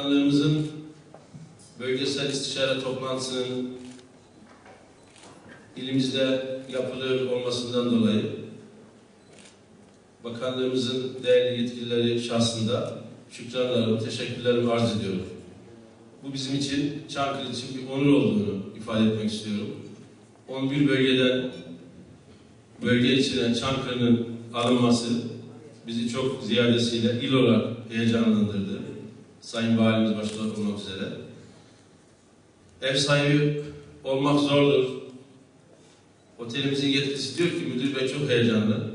Bakanlarımızın bölgesel istişare toplantısının ilimizde yapılıyor olmasından dolayı bakanlarımızın değerli yetkilileri şahsında şükranlarımı, teşekkürlerimi arz ediyorum. Bu bizim için, Çankırı için bir onur olduğunu ifade etmek istiyorum. 11 bölgeden bölge içine Çankırı'nın alınması bizi çok ziyadesiyle il olarak heyecanlandırdı. Sayın Valimiz başta olmak üzere. Ev sahibi olmak zordur. Otelimizin yetkisi diyor ki müdür bey çok heyecanlı.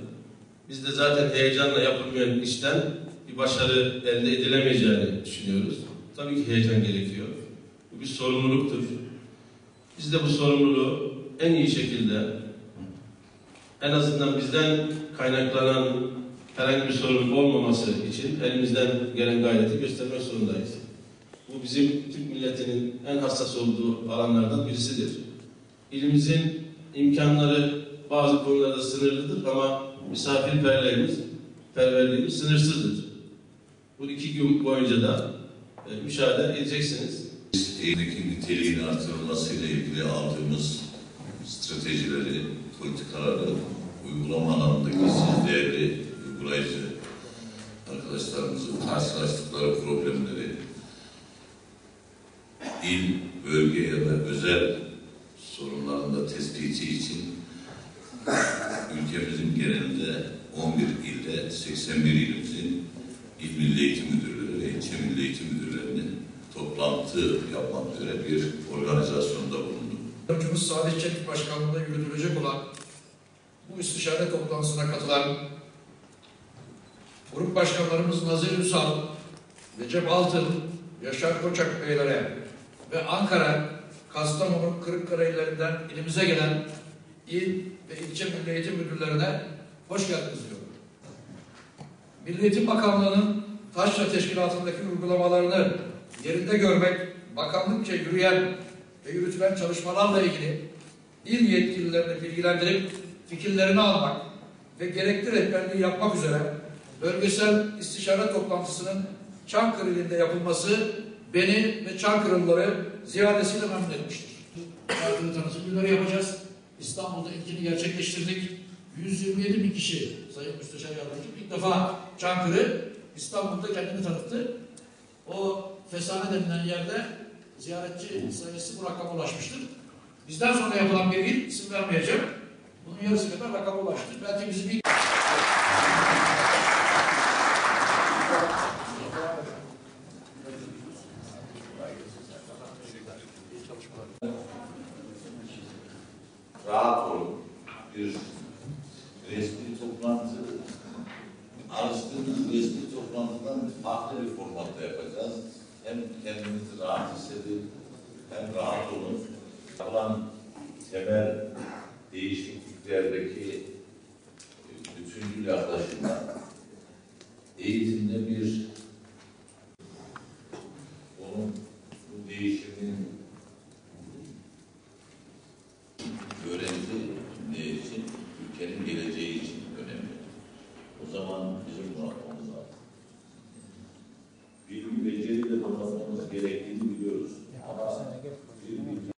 Biz de zaten heyecanla yapılmayan işten bir başarı elde edilemeyeceğini düşünüyoruz. Tabii ki heyecan gerekiyor. Bu bir sorumluluktur. Biz de bu sorumluluğu en iyi şekilde en azından bizden kaynaklanan herhangi bir sorun olmaması için elimizden gelen gayreti göstermek zorundayız. Bu bizim Türk milletinin en hassas olduğu alanlardan birisidir. İlimizin imkanları bazı konularda sınırlıdır ama misafirperverliğimiz perverliğimiz sınırsızdır. Bu iki gün boyunca da e, müşahede edeceksiniz. Eğitimdeki niteliğin artırılmasıyla ilgili aldığımız stratejileri, politikaları uygulama alanındaki siz değerli il, bölge ya da özel sorunlarında tespiti için ülkemizin genelinde 11 ilde 81 ilimizin il milli eğitim müdürleri ve ilçe milli eğitim müdürlerinin toplantı yapmak üzere bir organizasyonda bulunduk. Yardımcımız Salih Çelik Başkanlığı'nda yürütülecek olan bu istişare toplantısına katılan grup başkanlarımız Nazır Ünsal, Recep Altın, Yaşar Koçak Beylere ve Ankara, Kastamonu, Kırıkkale illerinden ilimize gelen il ve ilçe milli eğitim müdürlerine hoş geldiniz diyorum. Milli Eğitim Bakanlığı'nın taşra teşkilatındaki uygulamalarını yerinde görmek, bakanlıkça yürüyen ve yürütülen çalışmalarla ilgili il yetkililerini bilgilendirip fikirlerini almak ve gerekli rehberliği yapmak üzere bölgesel istişare toplantısının Çankırı ilinde yapılması beni ve Çankırılıları ziyadesiyle memnun etmiştir. Çankırı tanıtım günleri yapacağız. İstanbul'da ilkini gerçekleştirdik. 127 bin kişi Sayın Müsteşar Yardımcı ilk defa Çankırı İstanbul'da kendini tanıttı. O Fesane denilen yerde ziyaretçi sayısı bu rakama ulaşmıştır. Bizden sonra yapılan bir il isim vermeyeceğim. Bunun yarısı kadar rakama ulaştı. Belki bizi bir Rahat olun. Bir resmi toplantı alıştığınız resmi toplantıdan farklı bir formatta yapacağız. Hem kendinizi rahat hissedin, hem rahat olun. Yapılan temel değişikliklerdeki bütüncül yaklaşımla eğitimde Donanmamız gerektiğini biliyoruz. Ama